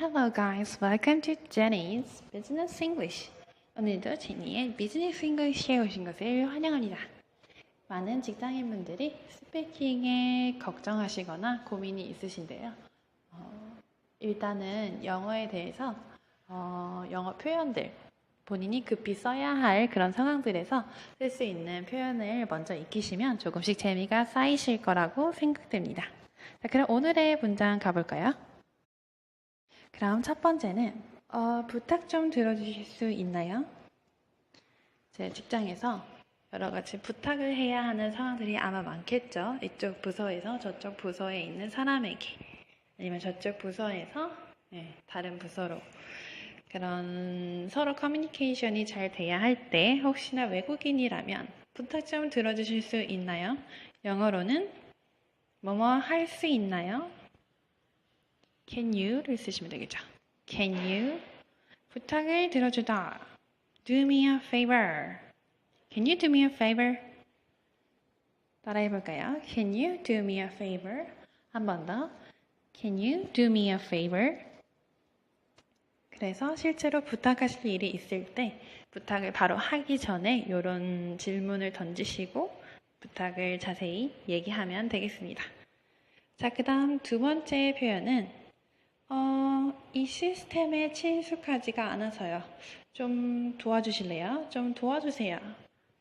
Hello guys, welcome to Jenny's Business English. 오늘도 제니의 비즈니스 잉글리시에 오신 것을 환영합니다. 많은 직장인분들이 스피킹에 걱정하시거나 고민이 있으신데요. 어, 일단은 영어에 대해서 어, 영어 표현들 본인이 급히 써야 할 그런 상황들에서 쓸 수 있는 표현을 먼저 익히시면 조금씩 재미가 쌓이실 거라고 생각됩니다. 자, 그럼 오늘의 문장 가볼까요? 그럼 첫 번째는 어, 부탁 좀 들어주실 수 있나요? 제 직장에서 여러 가지 부탁을 해야 하는 상황들이 아마 많겠죠. 이쪽 부서에서 저쪽 부서에 있는 사람에게 아니면 저쪽 부서에서 네, 다른 부서로 그런 서로 커뮤니케이션이 잘 돼야 할 때 혹시나 외국인이라면 부탁 좀 들어주실 수 있나요? 영어로는 뭐뭐 할 수 있나요? Can you를 쓰시면 되겠죠. Can you 부탁을 들어주다. Do me a favor. Can you do me a favor? 따라해 볼까요? Can you do me a favor? 한 번 더. Can you do me a favor? 그래서 실제로 부탁하실 일이 있을 때 부탁을 바로 하기 전에 이런 질문을 던지시고 부탁을 자세히 얘기하면 되겠습니다. 자, 그 다음 두 번째 표현은 어, 이 시스템에 친숙하지가 않아서요. 좀 도와주실래요? 좀 도와주세요.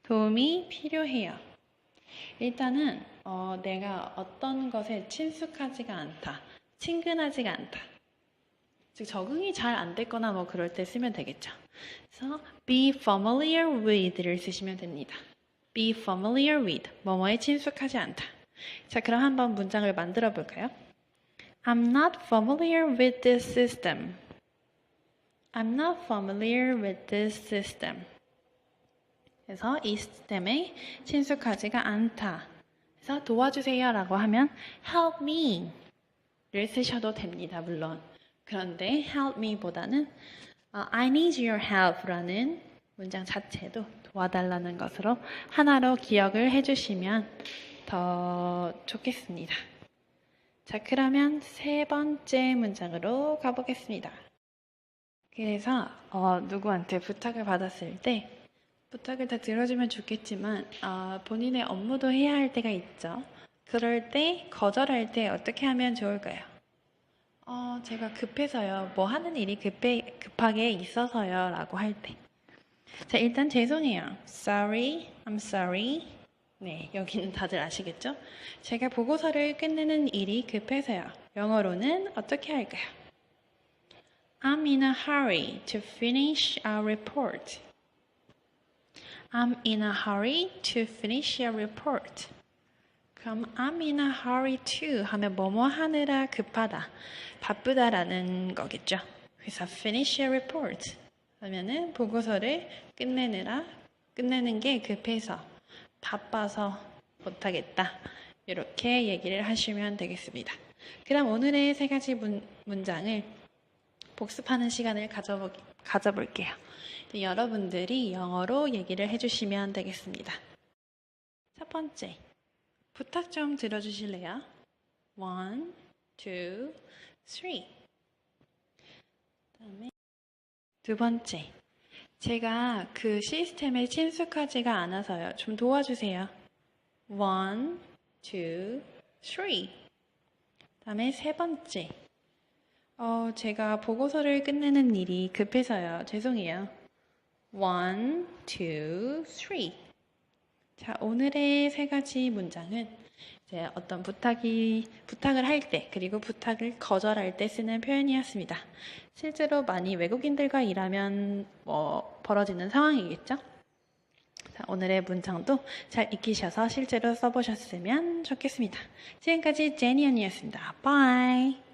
도움이 필요해요. 일단은 어, 내가 어떤 것에 친숙하지가 않다. 친근하지가 않다. 즉 적응이 잘 안 됐거나 뭐 그럴 때 쓰면 되겠죠. 그래서 be familiar with를 쓰시면 됩니다. be familiar with 뭐뭐에 친숙하지 않다. 자, 그럼 한번 문장을 만들어 볼까요? I'm not familiar with this system. I'm not familiar with this system. 그래서 이 시스템에 친숙하지가 않다. 그래서 도와주세요라고 하면 help me를 쓰셔도 됩니다. 물론. 그런데 help me보다는 I need your help라는 문장 자체도 도와달라는 것으로 하나로 기억을 해주시면 더 좋겠습니다. 자, 그러면 세 번째 문장으로 가보겠습니다. 그래서 어, 누구한테 부탁을 받았을 때 부탁을 다 들어주면 좋겠지만 어, 본인의 업무도 해야 할 때가 있죠. 그럴 때 거절할 때 어떻게 하면 좋을까요? 어, 제가 급해서요. 뭐 하는 일이 급해, 급하게 있어서요. 라고 할 때. 자, 일단 죄송해요. Sorry, I'm sorry. 네, 여기는 다들 아시겠죠? 제가 보고서를 끝내는 일이 급해서요. 영어로는 어떻게 할까요? I'm in a hurry to finish our report. I'm in a hurry to finish your report. 그럼 I'm in a hurry to 하면 뭐뭐 하느라 급하다, 바쁘다라는 거겠죠. 그래서 finish your report 하면은 보고서를 끝내느라 끝내는 게 급해서 바빠서 못하겠다. 이렇게 얘기를 하시면 되겠습니다. 그럼 오늘의 세 가지 문, 문장을 복습하는 시간을 가져보, 가져볼게요. 여러분들이 영어로 얘기를 해주시면 되겠습니다. 첫 번째, 부탁 좀 들어주실래요? One, two, three. 그다음에 두 번째, 제가 그 시스템에 친숙하지가 않아서요. 좀 도와주세요. One, two, three. 다음에 세 번째. 어, 제가 보고서를 끝내는 일이 급해서요. 죄송해요. One, two, three. 자, 오늘의 세 가지 문장은 이제 어떤 부탁이, 부탁을 할 때, 그리고 부탁을 거절할 때 쓰는 표현이었습니다. 실제로 많이 외국인들과 일하면 뭐 벌어지는 상황이겠죠? 자, 오늘의 문장도 잘 익히셔서 실제로 써보셨으면 좋겠습니다. 지금까지 제니언이었습니다. 바이!